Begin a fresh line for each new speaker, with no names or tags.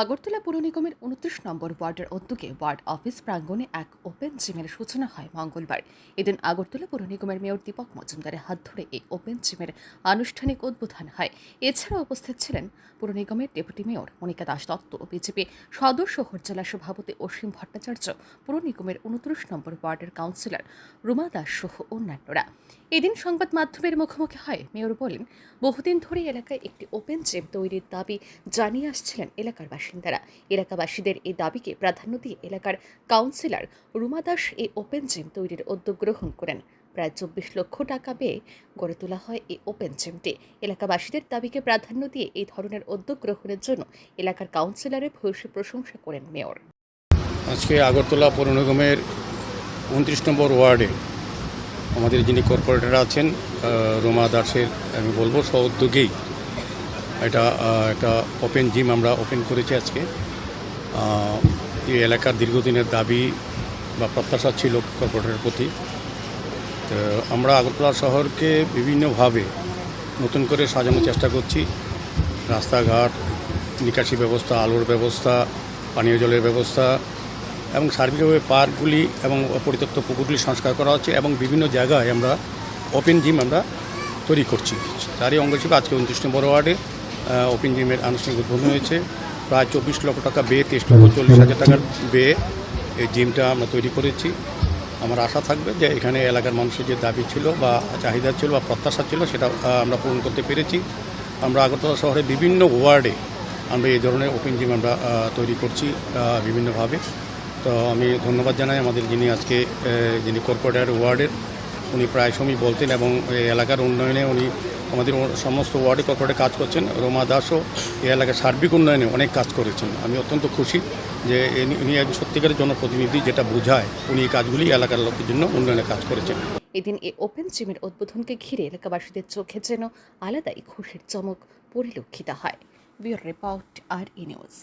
আগরতলা পুর নিগমের উনত্রিশ নম্বর ওয়ার্ডের উদ্যোগে ওয়ার্ড অফিস প্রাঙ্গণে এক ওপেন জিমের সূচনা হয় মঙ্গলবার। এদিন আগরতলা পুর নিগমের মেয়র দীপক মজুমদারের হাত ধরে এই ওপেন জিমের আনুষ্ঠানিক উদ্বোধন হয়। এছাড়া উপস্থিত ছিলেন পুর নিগমের deputy mayor Monika Das Dutta BJP সদর শহর জেলা সভাপতি অসীম ভট্টাচার্য, পুর নিগমের উনত্রিশ নম্বর ওয়ার্ডের কাউন্সিলর রুমা দাস সহ অন্যান্যরা। এদিন সংবাদ মাধ্যমের মুখোমুখি হয় মেয়র বলেন, বহুদিন ধরে এলাকায় একটি ওপেন জিম তৈরির দাবি জানিয়ে আসছিলেন এলাকার বাসিন্দারা এলাকাবাসীদের এই দাবিকে প্রাধান্য দিয়ে এলাকার কাউন্সিলর রুমা দাস এই ওপেন জিম তৈরির উদ্যোগ গ্রহণ করেন। প্রায় চব্বিশ লক্ষ টাকা ব্যয়ে গড়ে তোলা হয় এই ওপেন জিমটি। এলাকাবাসীদের দাবিকে প্রাধান্য দিয়ে এই ধরনের উদ্যোগ গ্রহণের জন্য এলাকার কাউন্সিলরের ভূয়সী প্রশংসা করেন মেয়র।
আজকে আগরতলা পৌর নিগমের উনত্রিশ নম্বর ওয়ার্ডে আমাদের যিনি কর্পোরেটর আছেন রোমা দাসের, আমি বলব সহ উদ্যোগেই এটা একটা ওপেন জিম আমরা ওপেন করেছি আজকে। এই এলাকার দীর্ঘদিনের দাবি বা প্রত্যাশা ছিল কর্পোরেটের প্রতি। তো আমরা আগরতলা শহরকে বিভিন্নভাবে নতুন করে সাজানোর চেষ্টা করছি। রাস্তাঘাট, নিকাশি ব্যবস্থা, আলোর ব্যবস্থা, পানীয় জলের ব্যবস্থা এবং সার্বিকভাবে পার্কগুলি এবং পরিত্যক্ত পুকুরগুলি সংস্কার করা হচ্ছে এবং বিভিন্ন জায়গায় আমরা ওপেন জিম আমরা তৈরি করছি। তারই অঙ্গ হিসেবে আজকে উনত্রিশ নম্বর ওয়ার্ডে। ওপেন জিমের আনুষ্ঠানিক উদ্বোধন হয়েছে। প্রায় চব্বিশ লক্ষ টাকা ব্যয়ে, তেইশ লক্ষ চল্লিশ হাজার টাকার ব্যয়ে এই জিমটা আমরা তৈরি করেছি। আমার আশা থাকবে যে এখানে এলাকার মানুষের যে দাবি ছিল বা চাহিদা ছিল বা প্রত্যাশা ছিল, সেটা আমরা পূরণ করতে পেরেছি। আমরা আগরতলা শহরে বিভিন্ন ওয়ার্ডে আমরা এই ধরনের ওপেন জিম আমরা তৈরি করছি বিভিন্নভাবে। তো আমি ধন্যবাদ জানাই আমাদের যিনি আজকে যিনি কর্পোরেটর ওয়ার্ডের। উনি প্রায় সময় বলতেন এবং এই এলাকার উন্নয়নে উনি আমাদের সমস্ত ওয়ার্ডে কর্পোরেটে কাজ করছেন। রোমা দাসও এই এলাকার সার্বিক উন্নয়নে অনেক কাজ করেছেন। আমি অত্যন্ত খুশি যে উনি একজন সত্যিকারের জনপ্রতিনিধি যেটা বোঝায়। উনি এই কাজগুলি এলাকার লোকের জন্য উন্নয়নে কাজ করেছেন।
এদিন এই ওপেন জিমের উদ্বোধনকে ঘিরে এলাকাবাসীদের চোখে যেন আলাদাই খুশির চমক পরিলক্ষিত হয়। Bureau report R E news.